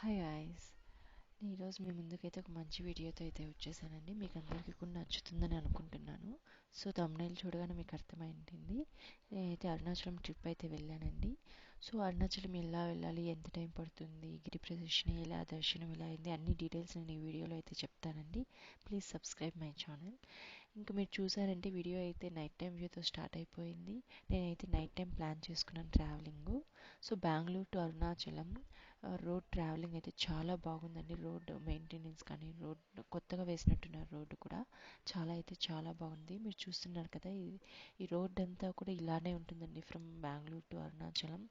Hi ice ఈరోజు మీ ముందుకైతే ఒక మంచి వీడియోతో అయితే వచ్చేసానండి. మీకు అందరికీ కూడా నచ్చుతుందని అనుకుంటున్నాను. సో తమ్నైల్ చూడగానే మీకు అర్థమైంటుంది. నేనైతే అరుణాచలం ట్రిప్ అయితే వెళ్ళానండి. సో అరుణాచలం ఎలా వెళ్ళాలి ఎంత టైం పడుతుంది గిరి ప్రదర్శన ఎలా దర్శనం ఎలా అయింది అన్ని డీటెయిల్స్ నేను ఈ వీడియోలో అయితే చెప్తానండి. ప్లీజ్ సబ్స్క్రైబ్ మై ఛానల్ ఇంకా మీరు చూసారంటే వీడియో అయితే నైట్ టైం వ్యూతో స్టార్ట్ అయిపోయింది. నేనైతే నైట్ టైం ప్లాన్ చేసుకున్నాను travelling so Bengaluru to Arunachalam road travelling అయితే చాలా బాగుందండి. రోడ్ మెయింటెనెన్స్ కానీ రోడ్ కొత్తగా వేసినట్టున్నారు రోడ్డు కూడా చాలా అయితే చాలా బాగుంది. మీరు చూస్తున్నారు కదా ఈ- ఈ రోడ్ అంతా కూడా ఇలానే ఉంటుందండి ఫ్రమ్ బెంగళూరు టు అరుణాచలం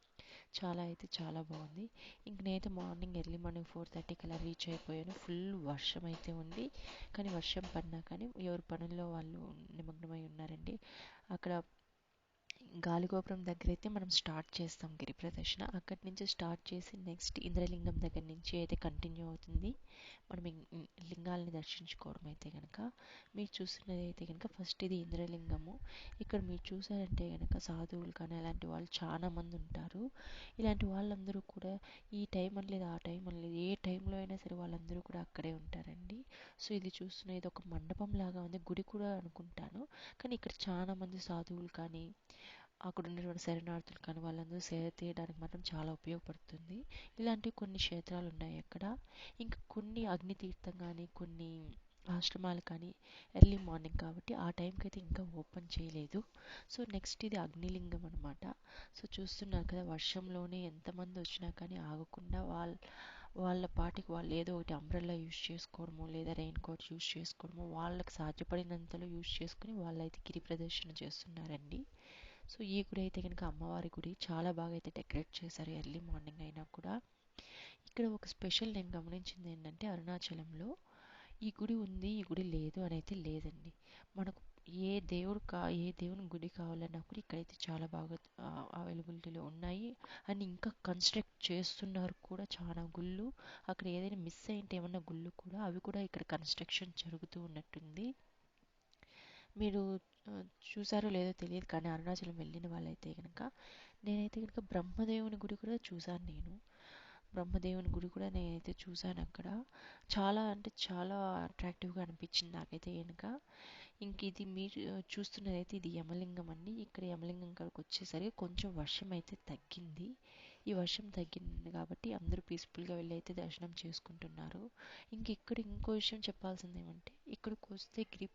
చాలా అయితే చాలా బాగుంది. ఇంక నేనైతే మార్నింగ్ ఎర్లీ మార్నింగ్ ఫోర్ థర్టీకి అలా రీచ్ అయిపోయాను. ఫుల్ వర్షం అయితే ఉంది. కానీ వర్షం పడినా కానీ ఎవరి పనుల్లో వాళ్ళు నిమగ్నమై ఉన్నారండి. అక్కడ గాలిగోపురం దగ్గర అయితే మనం స్టార్ట్ చేస్తాం గిరి ప్రదర్శన. అక్కడి నుంచి స్టార్ట్ చేసి నెక్స్ట్ ఇంద్రలింగం దగ్గర నుంచి అయితే కంటిన్యూ అవుతుంది. మనం లింగాలని దర్శించుకోవడం అయితే కనుక మీరు చూస్తున్నది అయితే కనుక ఫస్ట్ ఇది ఇంద్రలింగము. ఇక్కడ మీరు చూసారంటే కనుక సాధువులు కానీ అలాంటి వాళ్ళు చాలా మంది ఉంటారు. ఇలాంటి వాళ్ళందరూ కూడా ఈ టైం అని లేదు ఆ టైం అని లేదు ఏ టైంలో అయినా సరే వాళ్ళందరూ కూడా అక్కడే ఉంటారండి. సో ఇది చూస్తున్న ఇది ఒక మండపం లాగా ఉంది. గుడి కూడా అనుకుంటాను. కానీ ఇక్కడ చాలా మంది సాధువులు కానీ అక్కడ ఉన్నటువంటి శరణార్థులు కానీ వాళ్ళందరూ సేవ తీయడానికి మాత్రం చాలా ఉపయోగపడుతుంది. ఇలాంటి కొన్ని క్షేత్రాలు ఉన్నాయి అక్కడ. ఇంకా కొన్ని అగ్ని తీర్థం కానీ కొన్ని ఆశ్రమాలు కానీ ఎర్లీ మార్నింగ్ కాబట్టి ఆ టైంకి అయితే ఇంకా ఓపెన్ చేయలేదు. సో నెక్స్ట్ ఇది అగ్నిలింగం అనమాట సో చూస్తున్నారు కదా వర్షంలోనే ఎంతమంది వచ్చినా కానీ ఆగకుండా వాళ్ళ వాళ్ళ పాటికి వాళ్ళు ఏదో ఒకటి అంబ్రెల్లా యూజ్ చేసుకోవడము లేదా రెయిన్ కోట్ యూజ్ చేసుకోవడము వాళ్ళకి సాధ్యపడినంతలో యూజ్ చేసుకుని వాళ్ళైతే గిరి ప్రదర్శన చేస్తున్నారండి. సో ఈ గుడి అయితే కనుక అమ్మవారి గుడి. చాలా బాగా అయితే డెకరేట్ చేశారు ఎర్లీ మార్నింగ్ అయినా కూడా. ఇక్కడ ఒక స్పెషల్ నేను గమనించింది ఏంటంటే అరుణాచలంలో ఈ గుడి ఉంది ఈ గుడి లేదు అని అయితే లేదండి. మనకు ఏ దేవుడు కా ఏ దేవుని గుడి కావాలన్నా కూడా ఇక్కడైతే చాలా బాగా అవైలబిలిటీలో ఉన్నాయి. అండ్ ఇంకా కన్స్ట్రక్ట్ చేస్తున్నారు కూడా చాలా గుళ్ళు. అక్కడ ఏదైనా మిస్ అయింటే ఏమన్నా గుళ్ళు కూడా అవి కూడా ఇక్కడ కన్స్ట్రక్షన్ జరుగుతూ ఉన్నట్టుంది. మీరు చూసారో లేదో తెలియదు కానీ అరుణాచలం వెళ్ళిన వాళ్ళైతే కనుక నేనైతే కనుక బ్రహ్మదేవుని గుడి కూడా చూశాను నేను. బ్రహ్మదేవుని గుడి కూడా నేనైతే చూశాను అక్కడ. చాలా అంటే చాలా అట్రాక్టివ్గా అనిపించింది నాకైతే కనుక ఇంక ఇది మీరు చూస్తున్నదైతే ఇది యమలింగం అండి. ఇక్కడ యమలింగం కాడికి వచ్చేసరికి కొంచెం వర్షం అయితే తగ్గింది. ఈ వర్షం తగ్గింది కాబట్టి అందరూ పీస్ఫుల్గా వెళ్ళి అయితే దర్శనం చేసుకుంటున్నారు. ఇంక ఇక్కడ ఇంకో విషయం చెప్పాల్సింది ఏమంటే ఇక్కడికి వస్తే గిరి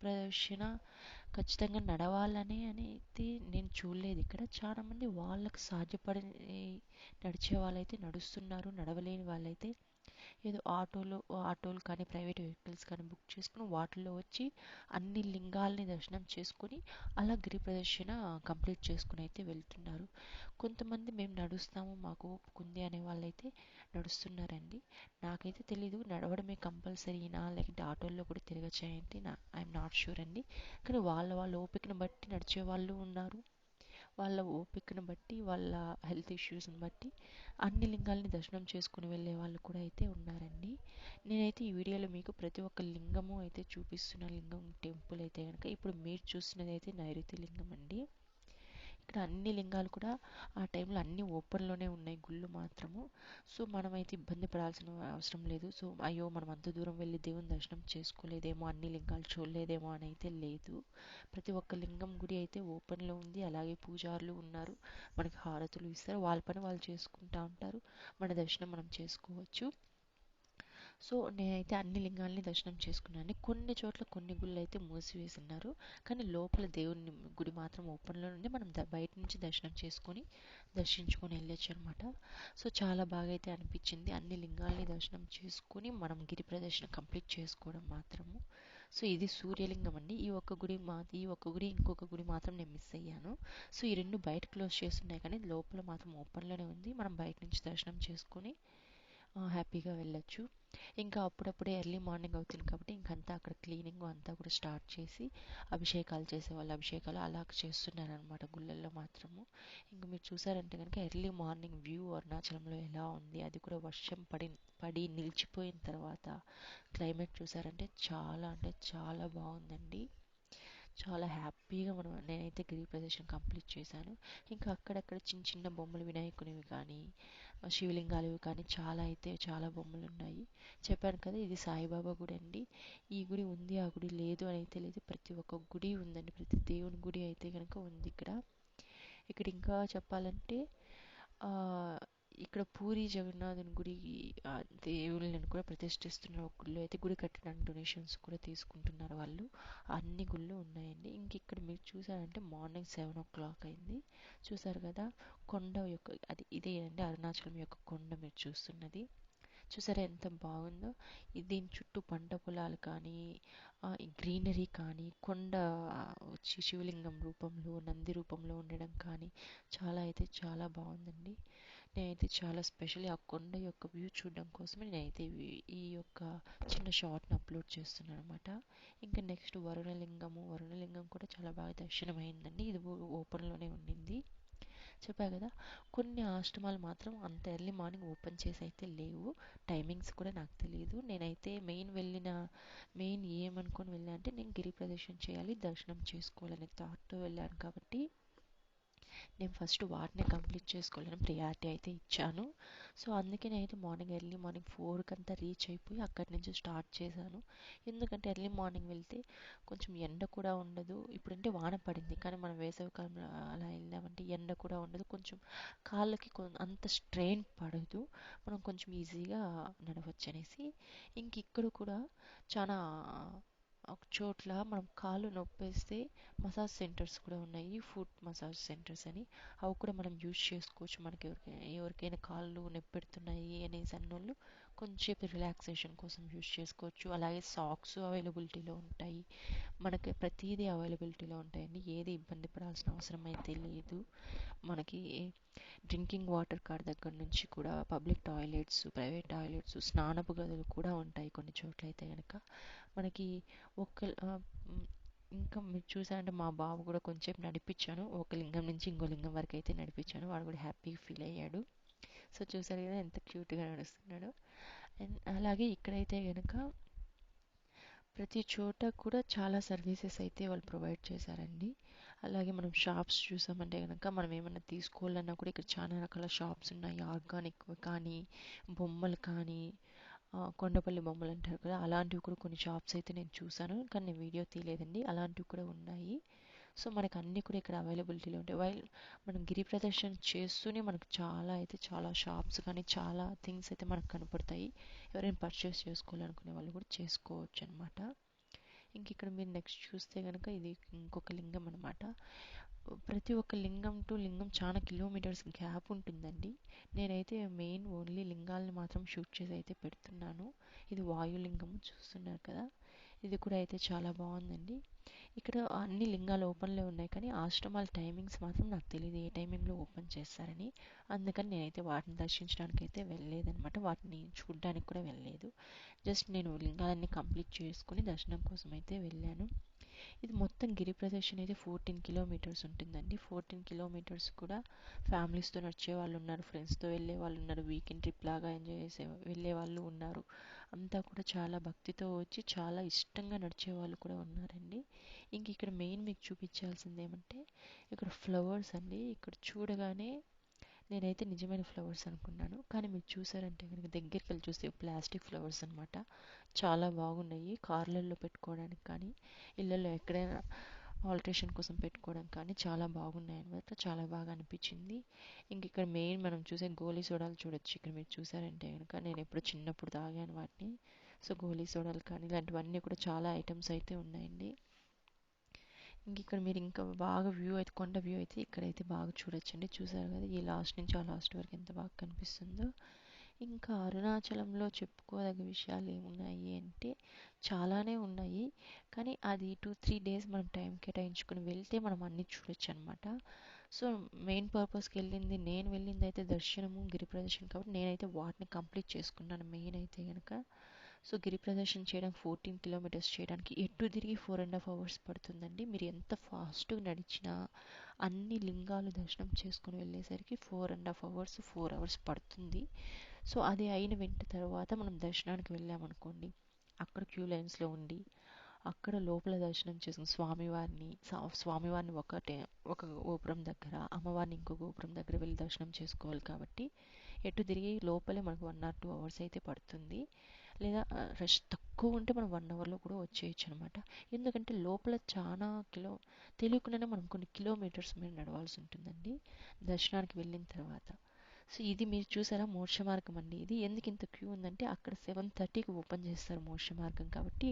ఖచ్చితంగా నడవాలని అనేది అయితే నేను చూడలేదు ఇక్కడ. చాలామంది వాళ్ళకు వాళ్ళకి సాధ్యపడి నడిచే వాళ్ళైతే నడుస్తున్నారు నడవలేని వాళ్ళైతే ఏదో ఆటోలో ఆటోలు కానీ ప్రైవేట్ వెహికల్స్ కానీ బుక్ చేసుకుని వాటిల్లో వచ్చి అన్ని లింగాల్ని దర్శనం చేసుకుని అలా గిరి ప్రదర్శన కంప్లీట్ చేసుకుని అయితే వెళ్తున్నారు. కొంతమంది మేము నడుస్తాము మాకు ఓపుకుంది అనే వాళ్ళైతే నడుస్తున్నారండి. నాకైతే తెలీదు నడవడమే కంపల్సరీనా లేకుంటే ఆటోల్లో కూడా తిరగచ్చాయంటే నా ఐఎమ్ నాట్ షూర్ అండి. కానీ వాళ్ళ వాళ్ళ ఓపికను బట్టి నడిచే వాళ్ళు ఉన్నారు. వాళ్ళ ఓపికను బట్టి వాళ్ళ హెల్త్ ఇష్యూస్ని బట్టి అన్ని లింగాల్ని దర్శనం చేసుకుని వెళ్ళే వాళ్ళు కూడా అయితే ఉన్నారండి. నేనైతే ఈ వీడియోలో మీకు ప్రతి ఒక్క లింగము అయితే చూపిస్తున్న లింగం టెంపుల్ అయితే కనుక ఇప్పుడు మీరు చూస్తున్నది అయితే నైరుతి లింగం అండి. ఇక్కడ అన్ని లింగాలు కూడా ఆ టైంలో అన్ని ఓపెన్లోనే ఉన్నాయి గుళ్ళు మాత్రము. సో మనమైతే ఇబ్బంది పడాల్సిన అవసరం లేదు. సో అయ్యో మనం అంత దూరం వెళ్ళి దేవుని దర్శనం చేసుకోలేదేమో అన్ని లింగాలు చూడలేదేమో అని అయితే లేదు. ప్రతి ఒక్క లింగం గుడి అయితే ఓపెన్లో ఉంది. అలాగే పూజారులు ఉన్నారు. మనకి హారతులు ఇస్తారు. వాళ్ళ పని వాళ్ళు చేసుకుంటా ఉంటారు. మన దర్శనం మనం చేసుకోవచ్చు. సో నేనైతే అన్ని లింగాల్ని దర్శనం చేసుకున్నాను. కొన్ని చోట్ల కొన్ని గుళ్ళు అయితే మూసివేసి ఉన్నారు కానీ లోపల దేవుని గుడి మాత్రం ఓపెన్లో నుండి మనం బయట నుంచి దర్శనం చేసుకొని దర్శించుకొని వెళ్ళొచ్చు అనమాట సో చాలా బాగా అయితే అనిపించింది. అన్ని లింగాల్ని దర్శనం చేసుకొని మనం గిరి ప్రదర్శన కంప్లీట్ చేసుకోవడం మాత్రము. సో ఇది సూర్యలింగం అండి. ఈ ఒక్క గుడి మా ఈ ఒక్క గుడి ఇంకొక గుడి మాత్రం నేను మిస్ అయ్యాను. సో ఈ రెండు బయట క్లోజ్ చేస్తున్నాయి కానీ లోపల మాత్రం ఓపెన్లోనే ఉంది. మనం బయట నుంచి దర్శనం చేసుకొని హ్యాపీగా వెళ్ళొచ్చు. ఇంకా అప్పుడప్పుడే ఎర్లీ మార్నింగ్ అవుతుంది కాబట్టి ఇంకంతా అక్కడ క్లీనింగ్ అంతా కూడా స్టార్ట్ చేసి అభిషేకాలు చేసే వాళ్ళు అభిషేకాలు అలా చేస్తున్నారు అనమాట గుళ్ళల్లో మాత్రము. ఇంకా మీరు చూసారంటే కనుక ఎర్లీ మార్నింగ్ వ్యూ అరుణాచలంలో ఎలా ఉంది అది కూడా వర్షం పడి పడి నిలిచిపోయిన తర్వాత క్లైమేట్ చూసారంటే చాలా అంటే చాలా బాగుందండి. చాలా హ్యాపీగా మనం నేనైతే గిరి ప్రదర్శన కంప్లీట్ చేశాను. ఇంకా అక్కడక్కడ చిన్న చిన్న బొమ్మలు వినాయకునివి కానీ శివలింగాలు కానీ చాలా అయితే చాలా బొమ్మలు ఉన్నాయి. చెప్పాను కదా ఇది సాయిబాబా గుడి అండి. ఈ గుడి ఉంది ఆ గుడి లేదు అని అయితే లేదు. ప్రతి ఒక్క గుడి ఉందండి. ప్రతి దేవుని గుడి అయితే కనుక ఉంది ఇక్కడ. ఇక్కడ ఇంకా చెప్పాలంటే ఇక్కడ పూరి జగన్నాథుని గుడి దేవుళ్ళని కూడా ప్రతిష్ఠిస్తున్నారు ఒక గుడిలో అయితే గుడి కట్టడానికి డొనేషన్స్ కూడా తీసుకుంటున్నారు వాళ్ళు. అన్ని గుళ్ళు ఉన్నాయండి. ఇంక ఇక్కడ మీరు చూసారంటే మార్నింగ్ సెవెన్ ఓ క్లాక్ అయింది. చూసారు కదా కొండ యొక్క అది ఇదే అండి అరుణాచలం యొక్క కొండ మీరు చూస్తున్నది. చూసారా ఎంత బాగుందో? దీని చుట్టూ పంట పొలాలు కానీ గ్రీనరీ కానీ కొండ వచ్చి శివలింగం రూపంలో నంది రూపంలో ఉండడం కానీ చాలా అయితే చాలా బాగుందండి. నేనైతే చాలా స్పెషల్లీ ఆ కొండ యొక్క వ్యూ చూడడం కోసమే నేనైతే ఈ యొక్క చిన్న షార్ట్ని అప్లోడ్ చేస్తున్నాను అనమాట ఇంకా నెక్స్ట్ వరుణలింగము. వరుణలింగం కూడా చాలా బాగా దర్శనమైందండి. ఇది ఓపెన్లోనే ఉండింది. చెప్పా కదా కొన్ని ఆశ్రమాలు మాత్రం అంత ఎర్లీ మార్నింగ్ ఓపెన్ చేసి అయితే లేవు. టైమింగ్స్ కూడా నాకు తెలియదు నేనైతే మెయిన్ వెళ్ళిన మెయిన్ ఏమనుకొని వెళ్ళా అంటే నేను గిరి ప్రదర్శన చేయాలి దర్శనం చేసుకోవాలనే థాట్తో వెళ్ళాను కాబట్టి నేను ఫస్ట్ వాటిని కంప్లీట్ చేసుకోవాలని ప్రియారిటీ అయితే ఇచ్చాను. సో అందుకే నేనైతే మార్నింగ్ ఎర్లీ మార్నింగ్ ఫోర్కి అంతా రీచ్ అయిపోయి అక్కడి నుంచి స్టార్ట్ చేశాను. ఎందుకంటే ఎర్లీ మార్నింగ్ వెళ్తే కొంచెం ఎండ కూడా ఉండదు. ఇప్పుడంటే వాన పడింది కానీ మనం వేసవికాలంలో అలా వెళ్ళామంటే ఎండ కూడా ఉండదు. కొంచెం కాళ్ళకి అంత స్ట్రెయిన్ పడదు. మనం కొంచెం ఈజీగా నడవచ్చు అనేసి ఇంక ఇక్కడ కూడా చాలా చోట్ల మనం కాళ్ళు నొప్పేస్తే మసాజ్ సెంటర్స్ కూడా ఉన్నాయి ఫుట్ మసాజ్ సెంటర్స్ అని. అవి కూడా మనం యూజ్ చేసుకోవచ్చు మనకి ఎవరికైనా ఎవరికైనా కాళ్ళు నొప్పి పెడుతున్నాయి అనేసి అన్నోళ్ళు కొంచెంసేపు రిలాక్సేషన్ కోసం యూజ్ చేసుకోవచ్చు. అలాగే సాక్స్ అవైలబిలిటీలో ఉంటాయి. మనకి ప్రతిదీ అవైలబిలిటీలో ఉంటాయండి. ఏది ఇబ్బంది పడాల్సిన అవసరం అయితే లేదు. మనకి డ్రింకింగ్ వాటర్ కార్ దగ్గర నుంచి కూడా పబ్లిక్ టాయిలెట్స్ ప్రైవేట్ టాయిలెట్స్ స్నానపు గదులు కూడా ఉంటాయి కొన్ని చోట్ల అయితే కనుక మనకి ఒక ఇంకా మీరు చూసారంటే మా బాబు కూడా కొంచెం నడిపించాను ఒక లింగం నుంచి ఇంకో లింగం వరకు అయితే నడిపించాను వాడు కూడా హ్యాపీగా ఫీల్ అయ్యాడు. సో చూసారు కదా ఎంత క్యూట్గా నడుస్తున్నాడు. అండ్ అలాగే ఇక్కడైతే కనుక ప్రతి చోట కూడా చాలా సర్వీసెస్ అయితే వాళ్ళు ప్రొవైడ్ చేశారండి. అలాగే మనం షాప్స్ చూసామంటే కనుక మనం ఏమైనా తీసుకోవాలన్నా కూడా ఇక్కడ చాలా రకాల షాప్స్ ఉన్నాయి. ఆర్గానిక్ కానీ బొమ్మలు కానీ కొండపల్లి బొమ్మలు అంటారు కదా అలాంటివి కూడా కొన్ని షాప్స్ అయితే నేను చూసాను కానీ నేను వీడియో తీయలేదండి. అలాంటివి కూడా ఉన్నాయి. సో మనకు అన్నీ కూడా ఇక్కడ అవైలబిలిటీలో ఉంటాయి. వైల్ మనం గిరి ప్రదర్శన చేస్తూనే మనకు చాలా అయితే చాలా షాప్స్ కానీ చాలా థింగ్స్ అయితే మనకు కనపడతాయి. ఎవరైనా పర్చేస్ చేసుకోవాలనుకునే వాళ్ళు కూడా చేసుకోవచ్చు అనమాట ఇంక ఇక్కడ మీరు నెక్స్ట్ చూస్తే కనుక ఇది ఇంకొక లింగం అనమాట ప్రతి ఒక్క లింగం టు లింగం చాలా కిలోమీటర్స్ గ్యాప్ ఉంటుందండి. నేనైతే మెయిన్ ఓన్లీ లింగాలని మాత్రం షూట్ చేసి అయితే పెడుతున్నాను. ఇది వాయులింగం చూస్తున్నారు కదా. ఇది కూడా అయితే చాలా బాగుందండి. ఇక్కడ అన్ని లింగాలు ఓపెన్లో ఉన్నాయి కానీ ఆశ్రమాల టైమింగ్స్ మాత్రం నాకు తెలియదు ఏ టైమింగ్లో ఓపెన్ చేస్తారని. అందుకని నేనైతే వాటిని దర్శించడానికి అయితే వెళ్ళలేదనమాట వాటిని చూడడానికి కూడా వెళ్ళలేదు. జస్ట్ నేను లింగాలన్నీ కంప్లీట్ చేసుకుని దర్శనం కోసం అయితే వెళ్ళాను. ఇది మొత్తం గిరి ప్రదర్శన అయితే ఫోర్టీన్ కిలోమీటర్స్ ఉంటుందండి. ఫోర్టీన్ కిలోమీటర్స్ కూడా ఫ్యామిలీస్తో నడిచే వాళ్ళు ఉన్నారు ఫ్రెండ్స్తో వెళ్ళే వాళ్ళు ఉన్నారు వీకెండ్ ట్రిప్ లాగా ఎంజాయ్ చేసే వెళ్ళే వాళ్ళు ఉన్నారు. అంతా కూడా చాలా భక్తితో వచ్చి చాలా ఇష్టంగా నడిచే వాళ్ళు కూడా ఉన్నారండి. ఇంక ఇక్కడ మెయిన్ మీకు చూపించాల్సింది ఏమంటే ఇక్కడ ఫ్లవర్స్ అండి. ఇక్కడ చూడగానే నేనైతే నిజమైన ఫ్లవర్స్ అనుకున్నాను. కానీ మీరు చూసారంటే కనుక దగ్గరికి వెళ్ళి చూస్తే ప్లాస్టిక్ ఫ్లవర్స్ అనమాట చాలా బాగున్నాయి. కార్లలో పెట్టుకోవడానికి కానీ ఇళ్ళల్లో ఎక్కడైనా ఆల్ట్రేషన్ కోసం పెట్టుకోవడం కానీ చాలా బాగున్నాయి అనమాట చాలా బాగా అనిపించింది. ఇంక ఇక్కడ మెయిన్ మనం చూసే గోలీ సోడాలు చూడొచ్చు. ఇక్కడ మీరు చూసారంటే కనుక నేను ఎప్పుడు చిన్నప్పుడు తాగాను వాటిని. సో గోలీ సోడాలు కానీ ఇలాంటివన్నీ కూడా చాలా ఐటమ్స్ అయితే ఉన్నాయండి. ఇంక ఇక్కడ మీరు ఇంకా బాగా వ్యూ అయితే కొండ వ్యూ అయితే ఇక్కడైతే బాగా చూడొచ్చండి. చూసారు కదా ఈ లాస్ట్ నుంచి ఆ లాస్ట్ వరకు ఎంత బాగా కనిపిస్తుందో. ఇంకా అరుణాచలంలో చెప్పుకోదగ్గ విషయాలు ఏమున్నాయి అంటే చాలానే ఉన్నాయి. కానీ అది టూ త్రీ డేస్ మనం టైం కేటాయించుకుని వెళ్తే మనం అన్నీ చూడొచ్చు అనమాట సో మెయిన్ పర్పస్కి వెళ్ళింది నేను వెళ్ళింది అయితే దర్శనము గిరి ప్రదర్శన కాబట్టి నేనైతే వాటిని కంప్లీట్ చేసుకున్నాను మెయిన్ అయితే కనుక సో గిరి ప్రదర్శన చేయడానికి ఫోర్టీన్ కిలోమీటర్స్ చేయడానికి ఎటు తిరిగి ఫోర్ అండ్ హాఫ్ అవర్స్ పడుతుందండి. మీరు ఎంత ఫాస్ట్గా నడిచినా అన్ని లింగాలు దర్శనం చేసుకుని వెళ్ళేసరికి four and half hours four hours పడుతుంది. సో అది అయిన వెంట తర్వాత మనం దర్శనానికి వెళ్ళామనుకోండి అక్కడ క్యూ లైన్స్లో ఉండి అక్కడ లోపల దర్శనం చేసుకుని స్వామివారిని స్వామివారిని ఒకటే ఒక గోపురం దగ్గర అమ్మవారిని ఇంకో గోపురం దగ్గర వెళ్ళి దర్శనం చేసుకోవాలి కాబట్టి ఎటు తిరిగి లోపలే మనకు వన్ ఆర్ టూ అవర్స్ అయితే పడుతుంది. లేదా రష్ తక్కువ ఉంటే మనం వన్ అవర్లో కూడా వచ్చేయచ్చు అనమాట ఎందుకంటే లోపల చాలా కిలో తెలియకుండానే మనం కొన్ని కిలోమీటర్స్ మీద నడవాల్సి ఉంటుందండి దర్శనానికి వెళ్ళిన తర్వాత. సో ఇది మీరు చూసారా మోక్ష మార్గం అండి. ఇది ఎందుకు ఇంత క్యూ ఉందంటే అక్కడ సెవెన్ థర్టీకి ఓపెన్ చేస్తారు మోక్ష మార్గం కాబట్టి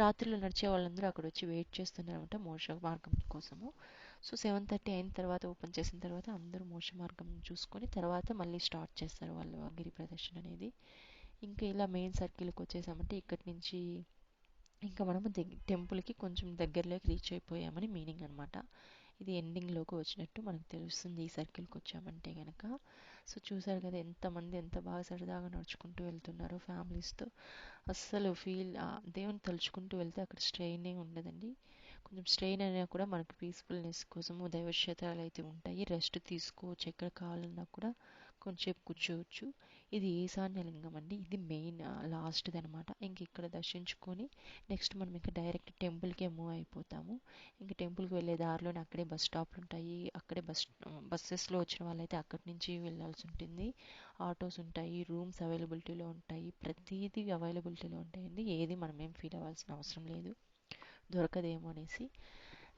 రాత్రిలో నడిచే వాళ్ళందరూ అక్కడ వచ్చి వెయిట్ చేస్తున్నారనమాట మోక్ష మార్గం కోసము. సో సెవెన్ థర్టీ అయిన తర్వాత ఓపెన్ చేసిన తర్వాత అందరూ మోక్ష మార్గం చూసుకొని తర్వాత మళ్ళీ స్టార్ట్ చేస్తారు వాళ్ళు గిరి ప్రదర్శన అనేది. ఇంకా ఇలా మెయిన్ సర్కిల్కి వచ్చేసామంటే ఇక్కడి నుంచి ఇంకా మనము దగ్గ టెంపుల్కి కొంచెం దగ్గరలోకి రీచ్ అయిపోయామని మీనింగ్ అనమాట ఇది ఎండింగ్లోకి వచ్చినట్టు మనకు తెలుస్తుంది ఈ సర్కిల్కి వచ్చామంటే కనుక సో చూసారు కదా ఎంతమంది ఎంత బాగా సరదాగా నడుచుకుంటూ వెళ్తున్నారో ఫ్యామిలీస్తో అస్సలు ఫీల్ దేవుని తలుచుకుంటూ వెళ్తే అక్కడ స్ట్రెయినే ఉండదండి. కొంచెం స్ట్రెయిన్ అయినా కూడా మనకు పీస్ఫుల్నెస్ కోసము దైవక్షేత్రాలు అయితే ఉంటాయి. రెస్ట్ తీసుకోవచ్చు ఎక్కడ కావాలన్నా కూడా. కొంచెంసేపు కూర్చోవచ్చు. ఇది ఈశాన్య లింగం అండి. ఇది మెయిన్ లాస్ట్ది అనమాట ఇంక ఇక్కడ దర్శించుకొని నెక్స్ట్ మనం ఇంకా డైరెక్ట్ టెంపుల్కే మూవ్ అయిపోతాము. ఇంకా టెంపుల్కి వెళ్ళే దారిలోనే అక్కడే బస్ స్టాప్లు ఉంటాయి అక్కడే బస్ బస్సెస్లో వచ్చిన వాళ్ళైతే అక్కడి నుంచి వెళ్ళాల్సి ఉంటుంది ఆటోస్ ఉంటాయి రూమ్స్ అవైలబిలిటీలో ఉంటాయి. ప్రతిదీ అవైలబిలిటీలో ఉంటాయండి. ఏది మనం ఏం ఫీల్ అవ్వాల్సిన అవసరం లేదు. దొరకదేమో అనేసి.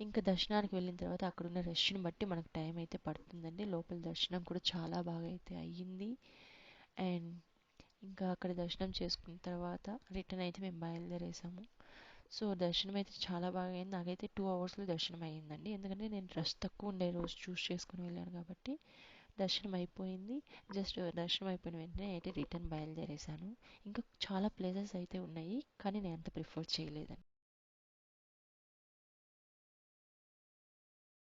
ఇంకా దర్శనానికి వెళ్ళిన తర్వాత అక్కడ ఉన్న రష్ని బట్టి మనకు టైం అయితే పడుతుందండి. లోపల దర్శనం కూడా చాలా బాగా అయితే అయ్యింది. అండ్ ఇంకా అక్కడ దర్శనం చేసుకున్న తర్వాత రిటర్న్ అయితే మేము బయలుదేరేసాము. సో దర్శనం అయితే చాలా బాగా అయింది. నాకైతే టూ అవర్స్లో దర్శనం అయ్యిందండి. ఎందుకంటే నేను రష్ తక్కువ ఉండే రోజు చూస్ చేసుకుని వెళ్ళాను కాబట్టి దర్శనం అయిపోయింది. జస్ట్ దర్శనం అయిపోయిన వెంటనే అయితే రిటర్న్ బయలుదేరేసాను. ఇంకా చాలా ప్లేసెస్ అయితే ఉన్నాయి కానీ నేను అంత ప్రిఫర్ చేయలేదండి.